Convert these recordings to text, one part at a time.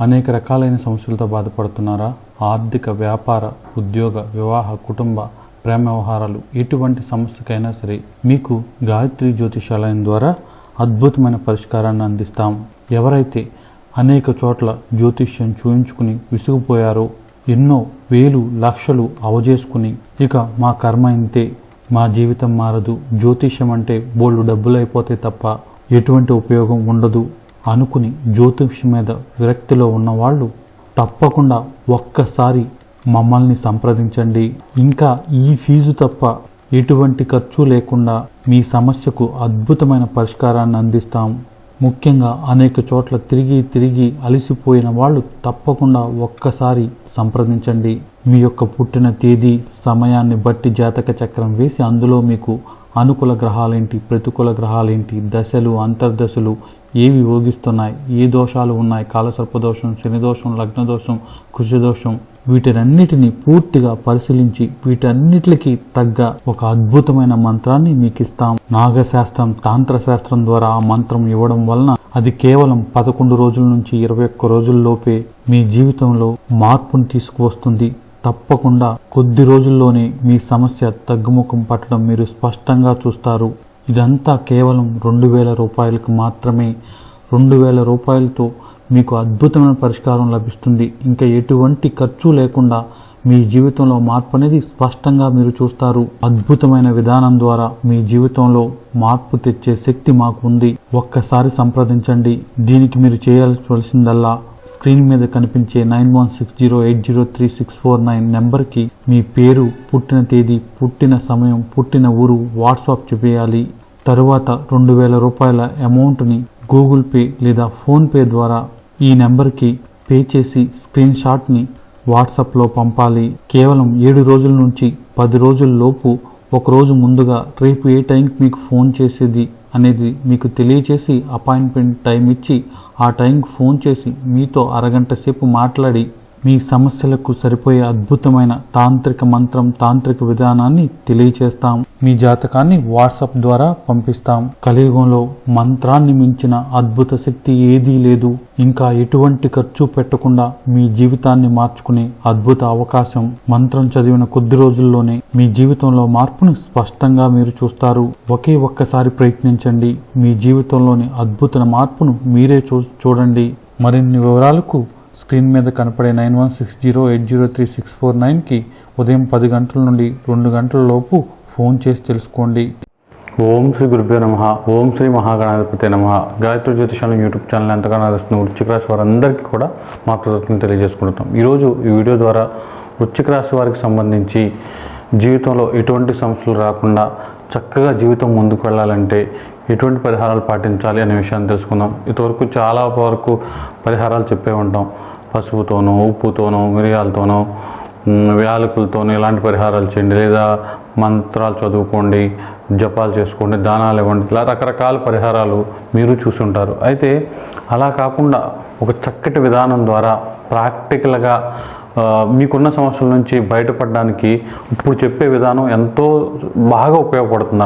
అనేక రకాలైన సమస్యలతో బాధపడుతున్నారా? ఆర్థిక వ్యాపార ఉద్యోగ వివాహ కుటుంబ ప్రేమ వ్యవహారాలు ఎటువంటి సమస్యకైనా సరే మీకు గాయత్రి జ్యోతిషాలయం ద్వారా అద్భుతమైన పరిష్కారాన్ని అందిస్తాం. ఎవరైతే అనేక చోట్ల జ్యోతిష్యం చూయించుకుని విసిగిపోయారో ఎన్నో వేలు లక్షలు అవజేసుకుని ఇక మా కర్మ ఇంతే. మా జీవితం మారదు. జ్యోతిష్యం అంటే బోల్డు డబ్బులు అయిపోతే తప్ప ఎటువంటి ఉపయోగం ఉండదు. అనుకుని జ్యోతిష్యం మీద విరక్తిలో ఉన్నవాళ్ళు తప్పకుండా ఒక్కసారి మమ్మల్ని సంప్రదించండి. ఇంకా ఈ ఫీజు తప్ప ఎటువంటి ఖర్చు లేకుండా మీ సమస్యకు అద్భుతమైన పరిష్కారాన్ని అందిస్తాం. ముఖ్యంగా అనేక చోట్ల తిరిగి తిరిగి అలసిపోయిన వాళ్ళు తప్పకుండా ఒక్కసారి సంప్రదించండి. మీ యొక్క పుట్టిన తేదీ సమయాన్ని బట్టి జాతక చక్రం వేసి అందులో మీకు అనుకూల గ్రహాలేంటి ప్రతికూల గ్రహాలేంటి దశలు అంతర్దశలు ఏవి యోగిస్తున్నాయి ఏ దోషాలు ఉన్నాయి? కాలసర్పదోషం శనిదోషం లగ్నదోషం కృషిదోషం వీటినన్నిటిని పూర్తిగా పరిశీలించి వీటన్నిటికి తగ్గ ఒక అద్భుతమైన మంత్రాన్ని మీకు ఇస్తాం నాగశాస్త్రం తాంత్ర శాస్త్రం ద్వారా ఆ మంత్రం ఇవ్వడం వలన అది కేవలం పదకొండు రోజుల నుంచి ఇరవై ఒక్క రోజుల్లోపే మీ జీవితంలో మార్పును తీసుకువస్తుంది. తప్పకుండా కొద్ది రోజుల్లోనే మీ సమస్య తగ్గుముఖం పట్టడం మీరు స్పష్టంగా చూస్తారు. ఇదంతా కేవలం రెండు వేల రూపాయలకు మాత్రమే. రెండు వేల రూపాయలతో మీకు అద్భుతమైన పరిష్కారం లభిస్తుంది. ఇంకా ఎటువంటి ఖర్చు లేకుండా మీ జీవితంలో మార్పు అనేది స్పష్టంగా మీరు చూస్తారు. అద్భుతమైన విధానం ద్వారా మీ జీవితంలో మార్పు తెచ్చే శక్తి మాకు ఉంది. ఒక్కసారి సంప్రదించండి. దీనికి మీరు చేయాల్సిందల్లా స్క్రీన్ మీద కనిపించే nine one six zero eight zero three six four nine నెంబర్కి మీ పేరు పుట్టిన తేదీ పుట్టిన సమయం పుట్టిన ఊరు వాట్సాప్ చూపేయాలి. తరువాత రెండు వేల రూపాయల అమౌంట్ని గూగుల్ పే లేదా ఫోన్పే ద్వారా ఈ నెంబర్కి పే చేసి స్క్రీన్ షాట్ని వాట్సాప్లో పంపాలి. కేవలం ఏడు రోజుల నుంచి పది రోజుల ఒకరోజు ఒక రోజు ముందుగా రేపు ఏ టైంకి మీకు ఫోన్ చేసేది అనేది మీకు తెలియచేసి అపాయింట్మెంట్ టైం ఇచ్చి ఆ టైంకి ఫోన్ చేసి మీతో అరగంట సేపు మాట్లాడి మీ సమస్యలకు సరిపోయే అద్భుతమైన తాంత్రిక మంత్రం తాంత్రిక విధానాన్ని తెలియచేస్తాం. మీ జాతకాన్ని వాట్సాప్ ద్వారా పంపిస్తాం. కలియుగంలో మంత్రాన్ని మించిన అద్భుత శక్తి ఏదీ లేదు. ఇంకా ఎటువంటి ఖర్చు పెట్టకుండా మీ జీవితాన్ని మార్చుకునే అద్భుత అవకాశం మంత్రం చదివిన కొద్ది రోజుల్లోనే మీ జీవితంలో మార్పును స్పష్టంగా మీరు చూస్తారు. ఒకే ఒక్కసారి ప్రయత్నించండి. మీ జీవితంలోని అద్భుత మార్పును మీరే చూ చూడండి. మరిన్ని వివరాలకు స్క్రీన్ మీద కనపడే nine one six zero eight zero three six four నైన్కి ఉదయం పది గంటల నుండి రెండు గంటల లోపు ఫోన్ చేసి తెలుసుకోండి. ఓం శ్రీ గురుభ్యో నమ. ఓం శ్రీ మహాగణాధిపతి నమ. గాయత్రి జ్యోతిషాలం యూట్యూబ్ ఛానల్ ఎంతగానో ఆదరిస్తున్న వృశ్చిక రాశి వారందరికీ కూడా మా కృతజ్ఞతలు తెలియజేసుకుంటున్నాం. ఈరోజు ఈ వీడియో ద్వారా వృశ్చిక రాశి వారికి సంబంధించి జీవితంలో ఎటువంటి సమస్యలు రాకుండా చక్కగా జీవితం ముందుకు వెళ్ళాలంటే ఎటువంటి పరిహారాలు పాటించాలి అనే విషయాన్ని తెలుసుకుందాం. ఇంతవరకు చాలా వరకు పరిహారాలు చెప్పే ఉంటాం. పసుపుతోనో ఉప్పుతోనో మిరియాలతోనో వ్యాలకులతోనో ఇలాంటి పరిహారాలు చేయండి. లేదా మంత్రాలు చదువుకోండి జపాలు చేసుకోండి దానాలు ఇవ్వండి. ఇలా రకరకాల పరిహారాలు మీరు చూసుంటారు. అయితే అలా కాకుండా ఒక చక్కటి విధానం ద్వారా ప్రాక్టికల్గా మీకున్న సమస్యల నుంచి బయటపడడానికి ఇప్పుడు చెప్పే విధానం ఎంతో బాగా ఉపయోగపడుతుంది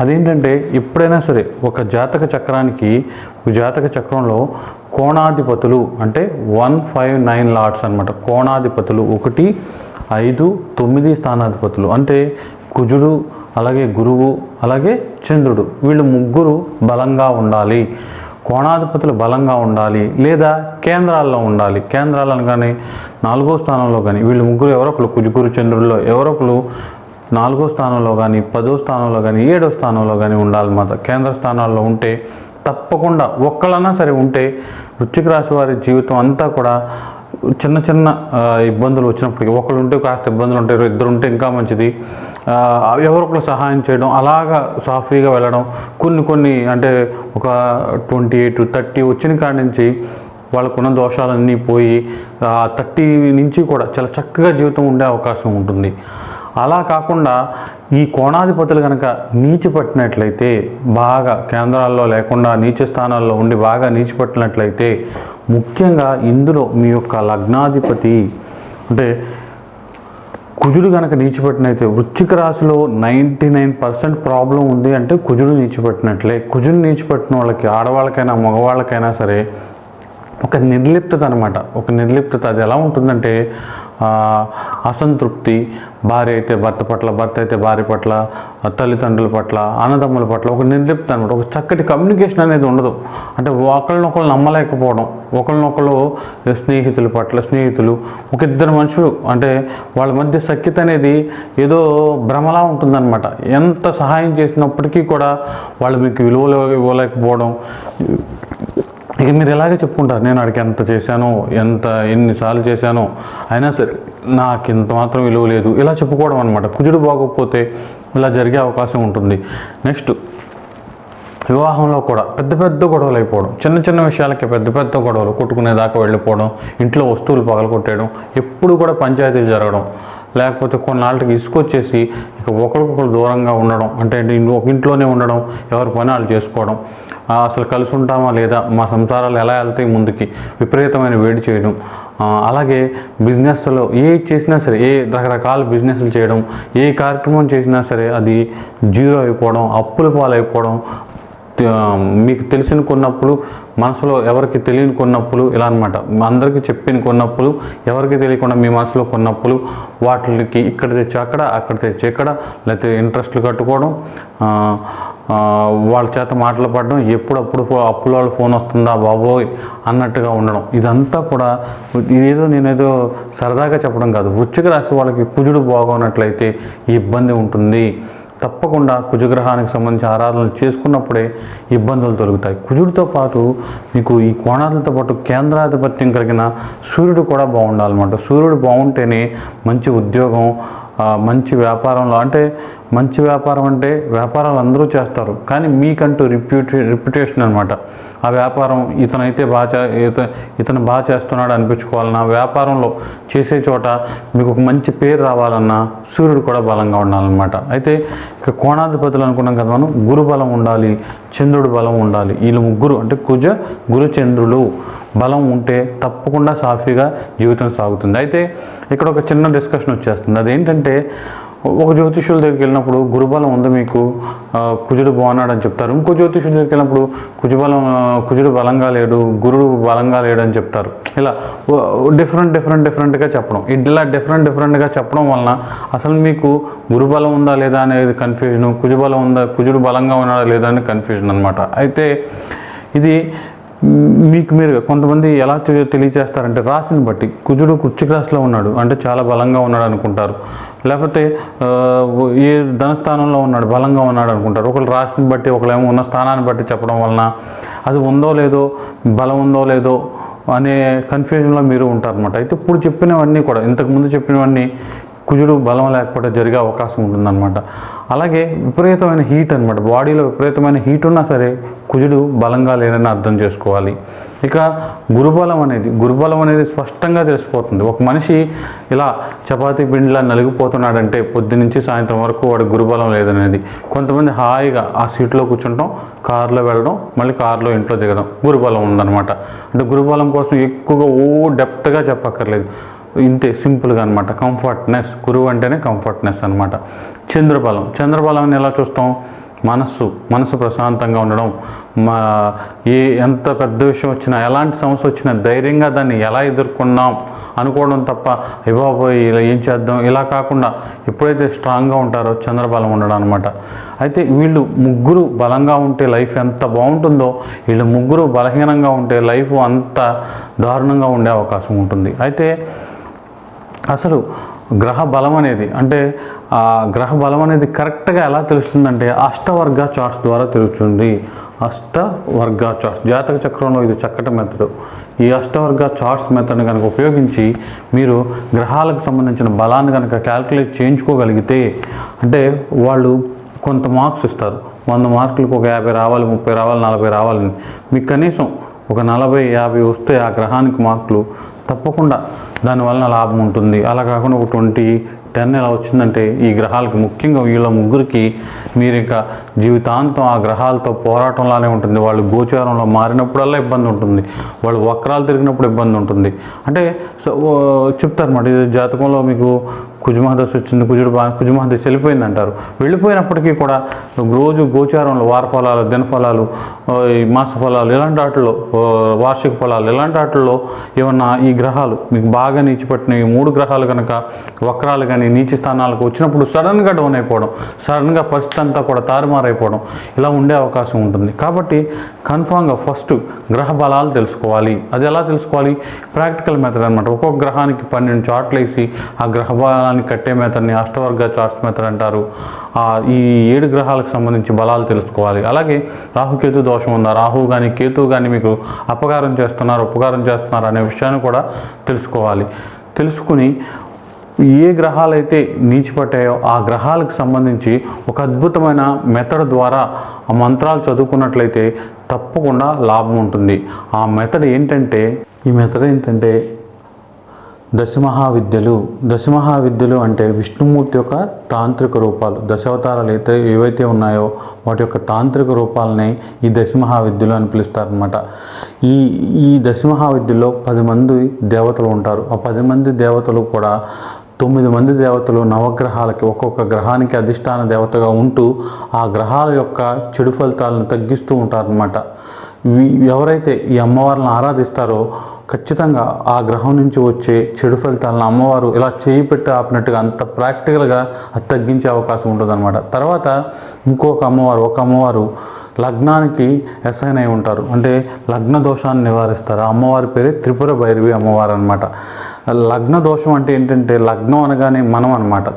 అదేంటంటే ఎప్పుడైనా సరే ఒక జాతక చక్రానికి ఒక జాతక చక్రంలో కోణాధిపతులు అంటే వన్ ఫైవ్ నైన్ లాట్స్ అనమాట కోణాధిపతులు ఒకటి ఐదు తొమ్మిది స్థానాధిపతులు. అంటే కుజుడు అలాగే గురువు అలాగే చంద్రుడు. వీళ్ళు ముగ్గురు బలంగా ఉండాలి. కోణాధిపతులు బలంగా ఉండాలి. లేదా కేంద్రాల్లో ఉండాలి. కేంద్రాలను కానీ నాలుగో స్థానంలో కానీ వీళ్ళు ముగ్గురు ఎవరో ఒకరు కుజుగురు చంద్రుల్లో ఎవరొకరు నాలుగో స్థానంలో కానీ పదో స్థానంలో కానీ ఏడో స్థానంలో కానీ ఉండాలన్నమాట కేంద్ర స్థానాల్లో ఉంటే తప్పకుండా ఒక్కళ్ళన్నా సరే ఉంటే వృశ్చిక రాశి వారి జీవితం అంతా కూడా చిన్న చిన్న ఇబ్బందులు వచ్చినప్పటికీ ఒకళ్ళు ఉంటే కాస్త ఇబ్బందులు ఉంటారు ఇద్దరు ఉంటే ఇంకా మంచిది ఎవరొకరు సహాయం చేయడం అలాగా సాఫీగా వెళ్ళడం కొన్ని కొన్ని అంటే ఒక ట్వంటీ ఎయిట్ థర్టీ వచ్చిన కాడి నుంచి వాళ్ళకున్న దోషాలన్నీ పోయి థర్టీ నుంచి కూడా చాలా చక్కగా జీవితం ఉండే అవకాశం ఉంటుంది. అలా కాకుండా ఈ కోణాధిపతులు కనుక నీచి పట్టినట్లయితే బాగా కేంద్రాల్లో లేకుండా నీచ స్థానాల్లో ఉండి బాగా నీచి పట్టినట్లయితే ముఖ్యంగా ఇందులో మీ యొక్క లగ్నాధిపతి అంటే కుజుడు కనుక నీచిపెట్టినైతే వృచ్చిక రాశిలో నైంటీ నైన్ పర్సెంట్ ప్రాబ్లం ఉంది అంటే కుజుడు నీచిపెట్టినట్లే కుజుడు నీచిపెట్టిన వాళ్ళకి ఆడవాళ్ళకైనా మగవాళ్ళకైనా సరే ఒక నిర్లిప్తత అనమాట ఒక నిర్లిప్తత అది ఎలా ఉంటుందంటే అసంతృప్తి భార్య అయితే భర్త పట్ల భర్త అయితే భార్య పట్ల తల్లిదండ్రుల పట్ల అన్నదమ్ముల పట్ల ఒక నిర్లిప్త అనమాట ఒక చక్కటి కమ్యూనికేషన్ అనేది ఉండదు. అంటే ఒకరినొకరు నమ్మలేకపోవడం ఒకళ్ళనొకళ్ళు స్నేహితుల పట్ల స్నేహితులు ఒక ఇద్దరు మనుషులు అంటే వాళ్ళ మధ్య సఖ్యత అనేది ఏదో భ్రమలా ఉంటుందన్నమాట. ఎంత సహాయం చేసినప్పటికీ కూడా వాళ్ళు మీకు విలువలు ఇవ్వలేకపోవడం ఇక మీరు ఎలాగే చెప్పుకుంటారు? నేను అడిగి ఎంత చేశానో ఎంత ఎన్నిసార్లు చేశానో అయినా సరే నాకు ఇంత మాత్రం విలువ లేదు. ఇలా చెప్పుకోవడం అనమాట కుజుడు బాగోకపోతే ఇలా జరిగే అవకాశం ఉంటుంది. నెక్స్ట్ వివాహంలో కూడా పెద్ద పెద్ద గొడవలు అయిపోవడం. చిన్న చిన్న విషయాలకి పెద్ద పెద్ద గొడవలు. కొట్టుకునేదాకా వెళ్ళిపోవడం ఇంట్లో వస్తువులు పగలగొట్టేయడం ఎప్పుడు కూడా పంచాయతీలు జరగడం లేకపోతే కొన్నాళ్ళకి ఇసుకొచ్చేసి ఇక ఒకరికొకరు దూరంగా ఉండడం అంటే ఒక ఇంట్లోనే ఉండడం ఎవరి పని వాళ్ళు చేసుకోవడం. అసలు కలిసి ఉంటామా లేదా? మా సంసారాలు ఎలా వెళ్తాయి ముందుకి? విపరీతమైన వేడి చేయడం. అలాగే బిజినెస్లో ఏ చేసినా సరే ఏ రకరకాల బిజినెస్లు చేయడం ఏ కార్యక్రమం చేసినా సరే అది జీరో అయిపోవడం అప్పుల పాలైపోవడం మీకు తెలిసిన కొన్నప్పుడు మనసులో ఎవరికి తెలియని కొన్నప్పుడు ఇలా అనమాట అందరికీ చెప్పిన కొన్నప్పుడు ఎవరికి తెలియకుండా మీ మనసులో కొన్నప్పుడు వాటికి ఇక్కడ తెచ్చి అక్కడ అక్కడ తెచ్చి ఇక్కడ లేకపోతే ఇంట్రెస్ట్లు కట్టుకోవడం వాళ్ళ చేత మాటలు పడడం ఎప్పుడప్పుడు ఫో- అప్పుల వాళ్ళ ఫోన్ వస్తుందా బాబోయ్ అన్నట్టుగా ఉండడం. ఇదంతా కూడా ఇదేదో నేనేదో సరదాగా చెప్పడం కాదు. వృచ్చిక రాశి వాళ్ళకి కుజుడు బాగోనట్లయితే ఇబ్బంది ఉంటుంది. తప్పకుండా కుజగ్రహానికి సంబంధించి ఆరాధనలు చేసుకున్నప్పుడే ఇబ్బందులు తొలుగుతాయి. కుజుడితో పాటు మీకు ఈ కోణాలతో పాటు కేంద్రాధిపత్యం కలిగిన సూర్యుడు కూడా బాగుండాలన్నమాట. సూర్యుడు బాగుంటేనే మంచి ఉద్యోగం మంచి వ్యాపారంలో అంటే మంచి వ్యాపారం అంటే వ్యాపారాలు అందరూ చేస్తారు కానీ మీకంటూ రిప్యూటే రిప్యుటేషన్ అనమాట ఆ వ్యాపారం ఇతనైతే బాగా చే- ఇత ఇతను బాగా చేస్తున్నాడు అనిపించుకోవాలన్నా వ్యాపారంలో చేసే చోట మీకు ఒక మంచి పేరు రావాలన్నా సూర్యుడు కూడా బలంగా ఉండాలన్నమాట. అయితే ఇక కోణాధిపతులు అనుకున్నాం కదా మనం గురు బలం ఉండాలి చంద్రుడు బలం ఉండాలి. వీళ్ళు ముగ్గురు అంటే కుజ గురు చంద్రులు. బలం ఉంటే తప్పకుండా సాఫీగా జీవితం సాగుతుంది. అయితే ఇక్కడ ఒక చిన్న డిస్కషన్ వచ్చేస్తుంది. అదేంటంటే ఒక జ్యోతిష్యుల దగ్గరికి వెళ్ళినప్పుడు గురుబలం ఉంది మీకు? కుజుడు బాగున్నాడు అని చెప్తారు. ఇంకో జ్యోతిష్యుల దగ్గరికి వెళ్ళినప్పుడు కుజబలం కుజుడు బలంగా లేడు గురుడు బలంగా లేడు అని చెప్తారు. ఇలా డిఫరెంట్ డిఫరెంట్ డిఫరెంట్గా చెప్పడం. ఇలా డిఫరెంట్ డిఫరెంట్గా చెప్పడం వలన అసలు మీకు గురుబలం ఉందా లేదా అనేది కన్ఫ్యూజన్ కుజుబలం ఉందా కుజుడు బలంగా ఉన్నాడా లేదా అని కన్ఫ్యూజన్ అనమాట అయితే ఇది మీకు మీరుగా కొంతమంది ఎలా తెలియజేస్తారంటే రాశిని బట్టి. కుజుడు కుర్చిక రాశిలో ఉన్నాడు. అంటే చాలా బలంగా ఉన్నాడు అనుకుంటారు. లేకపోతే ఏ ధనస్థానంలో ఉన్నాడు బలంగా ఉన్నాడు అనుకుంటారు. ఒకళ్ళు రాశిని బట్టి ఒకళ్ళేమో ఉన్న స్థానాన్ని బట్టి చెప్పడం వలన అది ఉందో లేదో బలం ఉందో లేదో అనే కన్ఫ్యూజన్లో మీరు ఉంటారనమాట అయితే ఇప్పుడు చెప్పినవన్నీ కూడా ఇంతకుముందు చెప్పినవన్నీ కుజుడు బలం లేకపోతే జరిగే అవకాశం ఉంటుందన్నమాట. అలాగే విపరీతమైన హీట్ అనమాట బాడీలో విపరీతమైన హీట్ ఉన్నా సరే కుజుడు బలంగా లేదని అర్థం చేసుకోవాలి. ఇక గురుబలం అనేది గురుబలం అనేది స్పష్టంగా తెలిసిపోతుంది. ఒక మనిషి ఇలా చపాతీ పిండిలా నలిగిపోతున్నాడంటే పొద్దు నుంచి సాయంత్రం వరకు వాడి గురుబలం లేదనేది. కొంతమంది హాయిగా ఆ సీట్లో కూర్చుంటాం కారులో వెళ్ళడం మళ్ళీ కారులో ఇంట్లో దిగడం. గురుబలం ఉందన్నమాట. అంటే గురుబలం కోసం ఎక్కువగా ఓ డెప్త్గా చెప్పక్కర్లేదు. ఇంతే సింపుల్గా అనమాట కంఫర్ట్నెస్ గురువు అంటేనే కంఫర్ట్నెస్ అనమాట చంద్రబలం. చంద్రబలాన్ని ఎలా చూస్తాం? మనస్సు మనసు ప్రశాంతంగా ఉండడం. మా ఏ ఎంత పెద్ద విషయం వచ్చినా ఎలాంటి సమస్య వచ్చినా ధైర్యంగా దాన్ని ఎలా ఎదుర్కొన్నాం అనుకోవడం తప్ప ఇవ్వబోయి ఇలా ఏం చేద్దాం? ఇలా కాకుండా ఎప్పుడైతే స్ట్రాంగ్గా ఉంటారో చంద్రబలం ఉండడం అనమాట అయితే వీళ్ళు ముగ్గురు బలంగా ఉంటే లైఫ్ ఎంత బాగుంటుందో వీళ్ళు ముగ్గురు బలహీనంగా ఉంటే లైఫ్ అంత దారుణంగా ఉండే అవకాశం ఉంటుంది. అయితే అసలు గ్రహ బలం అనేది అంటే ఆ గ్రహ బలం అనేది కరెక్ట్గా ఎలా తెలుస్తుందంటే అష్టవర్గ చార్ట్స్ ద్వారా తెలుస్తుంది. అష్టవర్గ చార్ట్స్ జాతక చక్రంలో ఇది చక్కటి మెథడ్ ఈ అష్టవర్గ చార్ట్స్ మెథడ్ని కనుక ఉపయోగించి మీరు గ్రహాలకు సంబంధించిన బలాన్ని కనుక క్యాల్కులేట్ చేయించుకోగలిగితే అంటే వాళ్ళు కొంత మార్క్స్ ఇస్తారు. వంద మార్కులకు ఒక యాభై రావాలి ముప్పై రావాలి నలభై రావాలని. మీకు కనీసం ఒక నలభై యాభై వస్తే ఆ గ్రహానికి మార్కులు తప్పకుండా దానివలన లాభం ఉంటుంది. అలా కాకుండా ఒక ట్వంటీ టెన్ ఎలా వచ్చిందంటే ఈ గ్రహాలకి ముఖ్యంగా వీళ్ళ ముగ్గురికి మీరు ఇంకా జీవితాంతం ఆ గ్రహాలతో పోరాటంలానే ఉంటుంది. వాళ్ళు గోచారంలో మారినప్పుడల్లా ఇబ్బంది ఉంటుంది. వాళ్ళు వక్రాలు తిరిగినప్పుడు ఇబ్బంది ఉంటుంది. అంటే సో, చెప్తారన్నమాట. ఇది జాతకంలో మీకు కుజమహదశ వచ్చింది కుజుడు బా కుజమహదశ వెళ్ళిపోయింది అంటారు వెళ్ళిపోయినప్పటికీ కూడా రోజు గోచారంలో వార ఫలాలు దినఫలాలు ఈ మాస ఫలాలు ఇలాంటి వాటిల్లో వార్షిక ఫలాలు ఇలాంటి వాటిల్లో ఏమన్నా ఈ గ్రహాలు మీకు బాగా నీచిపట్టిన ఈ మూడు గ్రహాలు కనుక వక్రాలు కానీ నీచి స్థానాలకు వచ్చినప్పుడు సడన్గా డౌన్ అయిపోవడం సడన్గా పరిస్థితి అంతా కూడా తారుమారైపోవడం ఇలా ఉండే అవకాశం ఉంటుంది. కాబట్టి కన్ఫామ్గా ఫస్ట్ గ్రహ బలాలు తెలుసుకోవాలి. అది ఎలా తెలుసుకోవాలి? ప్రాక్టికల్ మెథడ్ అనమాట ఒక్కొక్క గ్రహానికి పన్నెండు చార్ట్లు వేసి ఆ గ్రహ బలాన్ని కట్టే మెథడ్ని అష్టవర్గ చార్ట్స్ మెథడ్ అంటారు. ఈ ఏడు గ్రహాలకు సంబంధించి బలాలు తెలుసుకోవాలి. అలాగే రాహుకేతు దోషం ఉందా? రాహు కానీ కేతు కానీ మీకు అపకారం చేస్తున్నారు ఉపకారం చేస్తున్నారు అనే విషయాన్ని కూడా తెలుసుకోవాలి. తెలుసుకుని ఏ గ్రహాలైతే నీచిపట్టాయో ఆ గ్రహాలకు సంబంధించి ఒక అద్భుతమైన మెథడ్ ద్వారా ఆ మంత్రాలు చదువుకున్నట్లయితే తప్పకుండా లాభం ఉంటుంది. ఆ మెథడ్ ఏంటంటే ఈ మెథడ్ ఏంటంటే దశమహావిద్యలు. దశమహావిద్యలు అంటే విష్ణుమూర్తి యొక్క తాంత్రిక రూపాలు. దశావతారాలు అయితే ఏవైతే ఉన్నాయో వాటి యొక్క తాంత్రిక రూపాలని ఈ దశమహావిద్యలు అని పిలుస్తారనమాట ఈ ఈ దశమహావిద్యలో పది మంది దేవతలు ఉంటారు. ఆ పది మంది దేవతలు కూడా తొమ్మిది మంది దేవతలు నవగ్రహాలకి ఒక్కొక్క గ్రహానికి అధిష్టాన దేవతగా ఉంటూ ఆ గ్రహాల యొక్క చెడు ఫలితాలను తగ్గిస్తూ ఉంటారనమాట ఎవరైతే ఈ అమ్మవారిని ఆరాధిస్తారో ఖచ్చితంగా ఆ గ్రహం నుంచి వచ్చే చెడు ఫలితాలను అమ్మవారు ఇలా చేయి పెట్టి ఆపినట్టుగా అంత ప్రాక్టికల్గా అది తగ్గించే అవకాశం ఉంటుందన్నమాట. తర్వాత ఇంకొక అమ్మవారు ఒక అమ్మవారు లగ్నానికి అసైన్ అయి ఉంటారు. అంటే లగ్న దోషాన్ని నివారిస్తారు. ఆ అమ్మవారి పేరే త్రిపుర భైరవి అమ్మవారు అనమాట లగ్న దోషం అంటే ఏంటంటే లగ్నం అనగానే మనం అనమాట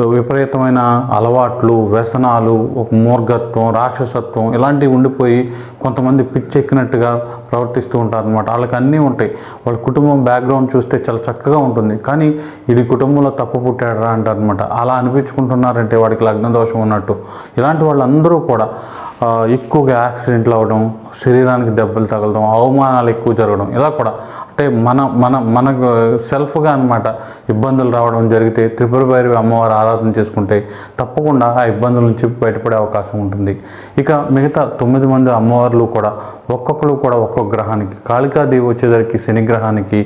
విపరీతమైన అలవాట్లు వ్యసనాలు ఒక మూర్ఘత్వం రాక్షసత్వం ఇలాంటివి ఉండిపోయి కొంతమంది పిచ్చెక్కినట్టుగా ప్రవర్తిస్తూ ఉంటారు అనమాట వాళ్ళకి అన్నీ ఉంటాయి. వాళ్ళ కుటుంబం బ్యాక్గ్రౌండ్ చూస్తే చాలా చక్కగా ఉంటుంది. కానీ ఇది కుటుంబంలో తప్పు పుట్టాడరా అంటారనమాట అలా అనిపించుకుంటున్నారంటే వాడికి లగ్న దోషం ఉన్నట్టు. ఇలాంటి వాళ్ళందరూ కూడా ఎక్కువగా యాక్సిడెంట్లు అవ్వడం శరీరానికి దెబ్బలు తగలడం అవమానాలు ఎక్కువ జరగడం ఇలా కూడా అంటే మన మన మనకు సెల్ఫ్గా అన్నమాట ఇబ్బందులు రావడం జరిగితే త్రిపుర భైరవి అమ్మవారు ఆరాధన చేసుకుంటే తప్పకుండా ఆ ఇబ్బందుల నుంచి బయటపడే అవకాశం ఉంటుంది. ఇక మిగతా తొమ్మిది మంది అమ్మవార్లు కూడా ఒక్కొక్కరు కూడా ఒక్కొక్క గ్రహానికి కాళికాదేవి వచ్చేసరికి శని గ్రహానికి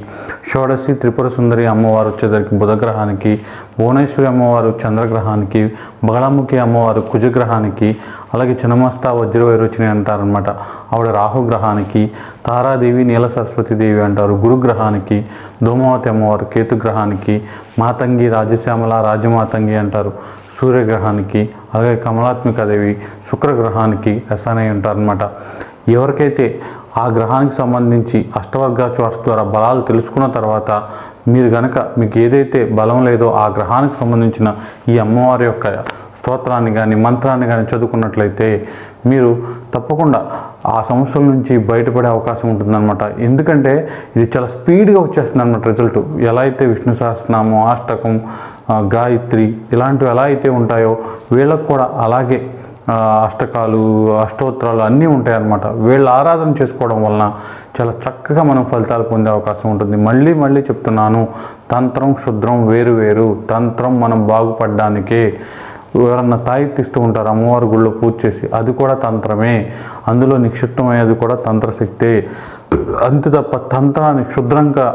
షోడశి త్రిపుర సుందరి అమ్మవారు వచ్చేసరికి బుధగ్రహానికి భువనేశ్వరి అమ్మవారు చంద్రగ్రహానికి బగళముఖి అమ్మవారు కుజగ్రహానికి అలాగే చిన్నమస్తా వజ్రవైరుచిని అంటారనమాట ఆవిడ రాహు గ్రహానికి తారాదేవి నీల సరస్వతి దేవి అంటారు. గురుగ్రహానికి ధూమావతి అమ్మవారు కేతు గ్రహానికి మాతంగి రాజశ్యామల రాజమాతంగి అంటారు. సూర్యగ్రహానికి అలాగే కమలాత్మికాదేవి శుక్రగ్రహానికి అసనై ఉంటారనమాట ఎవరికైతే ఆ గ్రహానికి సంబంధించి అష్టవర్గ చార్ట్స్ ద్వారా బలాలు తెలుసుకున్న తర్వాత మీరు గనక మీకు ఏదైతే బలం లేదో ఆ గ్రహానికి సంబంధించిన ఈ అమ్మవారి యొక్క స్తోత్రాన్ని కానీ మంత్రాన్ని కానీ చదువుకున్నట్లయితే మీరు తప్పకుండా ఆ సమస్యల నుంచి బయటపడే అవకాశం ఉంటుందన్నమాట. ఎందుకంటే ఇది చాలా స్పీడ్గా వచ్చేస్తుంది అనమాట రిజల్ట్. ఎలా అయితే విష్ణు సహస్రనామం అష్టకం గాయత్రి ఇలాంటివి ఎలా అయితే ఉంటాయో వీళ్ళకు కూడా అలాగే అష్టకాలు అష్టోత్తరాలు అన్నీ ఉంటాయి అన్నమాట ఆరాధన చేసుకోవడం వలన చాలా చక్కగా మనం ఫలితాలు పొందే అవకాశం ఉంటుంది. మళ్ళీ మళ్ళీ చెప్తున్నాను తంత్రం క్షుద్రం వేరు వేరు. తంత్రం మనం బాగుపడడానికే ఎవరన్నా తాయిత్తిస్తూ ఉంటారు అమ్మవారి గుళ్ళో పూజ చేసి అది కూడా తంత్రమే. అందులో నిక్షిప్తమయ్యేది కూడా తంత్రశక్తే. అంతే తప్ప తంత్రాన్ని క్షుద్రంగా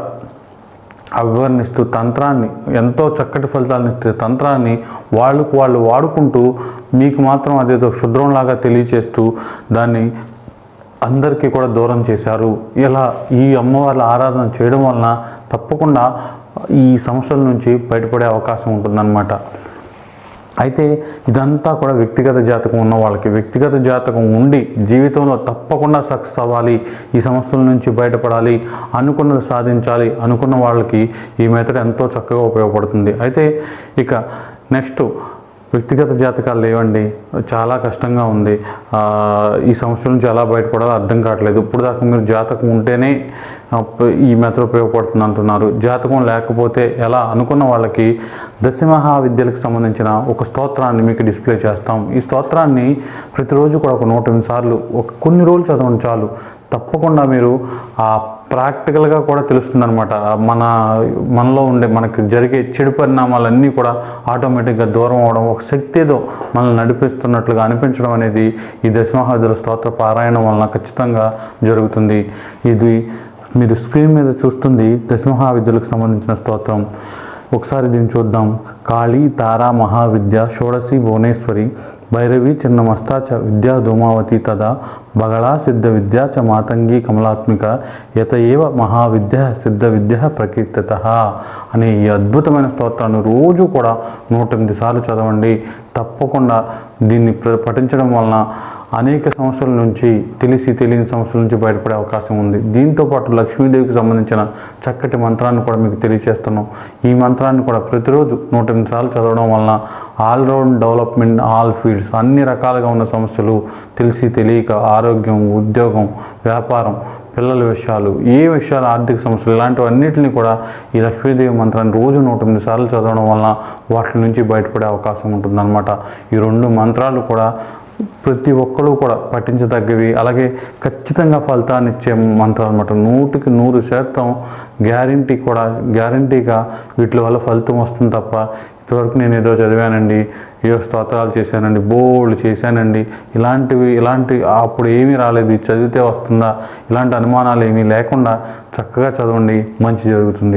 అభివర్ణిస్తూ తంత్రాన్ని ఎంతో చక్కటి ఫలితాలను ఇస్తే తంత్రాన్ని వాళ్ళకు వాళ్ళు వాడుకుంటూ మీకు మాత్రం అదేదో క్షుద్రంలాగా తెలియచేస్తూ దాన్ని అందరికీ కూడా దూరం చేశారు. ఇలా ఈ అమ్మవార్ల ఆరాధన చేయడం వలన తప్పకుండా ఈ సమస్యల నుంచి బయటపడే అవకాశం ఉంటుందన్నమాట. అయితే ఇదంతా కూడా వ్యక్తిగత జాతకం ఉన్న వాళ్ళకి వ్యక్తిగత జాతకం ఉండి జీవితంలో తప్పకుండా సక్సెస్ అవ్వాలి ఈ సమస్యల నుంచి బయటపడాలి అనుకున్నది సాధించాలి అనుకున్న వాళ్ళకి ఈ మెథడ్ ఎంతో చక్కగా ఉపయోగపడుతుంది. అయితే ఇక నెక్స్ట్ వ్యక్తిగత జాతకాలు లేవండి. చాలా కష్టంగా ఉంది. ఈ సమస్య నుంచి ఎలా బయటపడాలో అర్థం కావట్లేదు. ఇప్పుడు దాకా మీరు జాతకం ఉంటేనే ఈ మెథడ్ ఉపయోగపడుతుంది అంటున్నారు. జాతకం లేకపోతే ఎలా అనుకున్న వాళ్ళకి దశమహావిద్యలకు సంబంధించిన ఒక స్తోత్రాన్ని మీకు డిస్ప్లే చేస్తాం. ఈ స్తోత్రాన్ని ప్రతిరోజు కూడా ఒక నూట ఎనిమిది సార్లు ఒక కొన్ని రోజులు చదవండి చాలు. తప్పకుండా మీరు ఆ ప్రాక్టికల్గా కూడా తెలుస్తుంది అనమాట మన మనలో ఉండే మనకి జరిగే చెడు పరిణామాలన్నీ కూడా ఆటోమేటిక్గా దూరం అవడం ఒక శక్తి ఏదో మనల్ని నడిపిస్తున్నట్లుగా అనిపించడం అనేది ఈ దశమహాదుల స్తోత్ర పారాయణం వలన ఖచ్చితంగా జరుగుతుంది. ఇది మీరు స్క్రీన్ మీద చూస్తుంది దశమహావిద్యులకు సంబంధించిన స్తోత్రం. ఒకసారి దీన్ని చూద్దాం. కాళీ తారా మహావిద్య షోడశి భువనేశ్వరి భైరవి చిన్న మస్తాచ విద్యా ధూమావతి తదా బగళా సిద్ధ విద్యా చ మాతంగి కమలాత్మిక యత ఏవ మహావిద్య సిద్ధ విద్య ప్రకీర్తిత అనే ఈ అద్భుతమైన స్తోత్రాన్ని రోజు కూడా నూట ఎనిమిది సార్లు చదవండి. తప్పకుండా దీన్ని ప్ర- పఠించడం వలన అనేక సంవత్సరాల నుంచి తెలిసి తెలియని సమస్యల నుంచి బయటపడే అవకాశం ఉంది. దీంతో పాటు లక్ష్మీదేవికి సంబంధించిన చక్కటి మంత్రాన్ని కూడా మీకు తెలియజేస్తున్నాం ఈ మంత్రాన్ని కూడా ప్రతిరోజు నూట ఎనిమిది సార్లు చదవడం వలన ఆల్రౌండ్ డెవలప్మెంట్ ఆల్ ఫీల్డ్స్ అన్ని రకాలుగా ఉన్న సమస్యలు తెలిసి తెలియక ఆరోగ్యం ఉద్యోగం వ్యాపారం పిల్లల విషయాలు ఏ విషయాలు ఆర్థిక సమస్యలు ఇలాంటివన్నిటిని కూడా ఈ లక్ష్మీదేవి మంత్రాన్ని రోజు నూట ఎనిమిది సార్లు చదవడం వలన వాటి నుంచి బయటపడే అవకాశం ఉంటుందన్నమాట. ఈ రెండు మంత్రాలు కూడా ప్రతి ఒక్కరూ కూడా పఠించదగ్గవి. అలాగే ఖచ్చితంగా ఫలితాన్ని ఇచ్చే మంత్రాలు అనమాట నూటికి నూరు శాతం గ్యారంటీ కూడా గ్యారంటీగా వీటి వల్ల ఫలితం వస్తుంది తప్ప ఇప్పటివరకు నేను ఏదో చదివానండి ఏదో స్తోత్రాలు చేశానండి బోల్డ్ చేశానండి. ఇలాంటివి ఇలాంటి అప్పుడు ఏమీ రాలేదు. చదివితే వస్తుందా? ఇలాంటి అనుమానాలు ఏమీ లేకుండా చక్కగా చదవండి. మంచి జరుగుతుంది.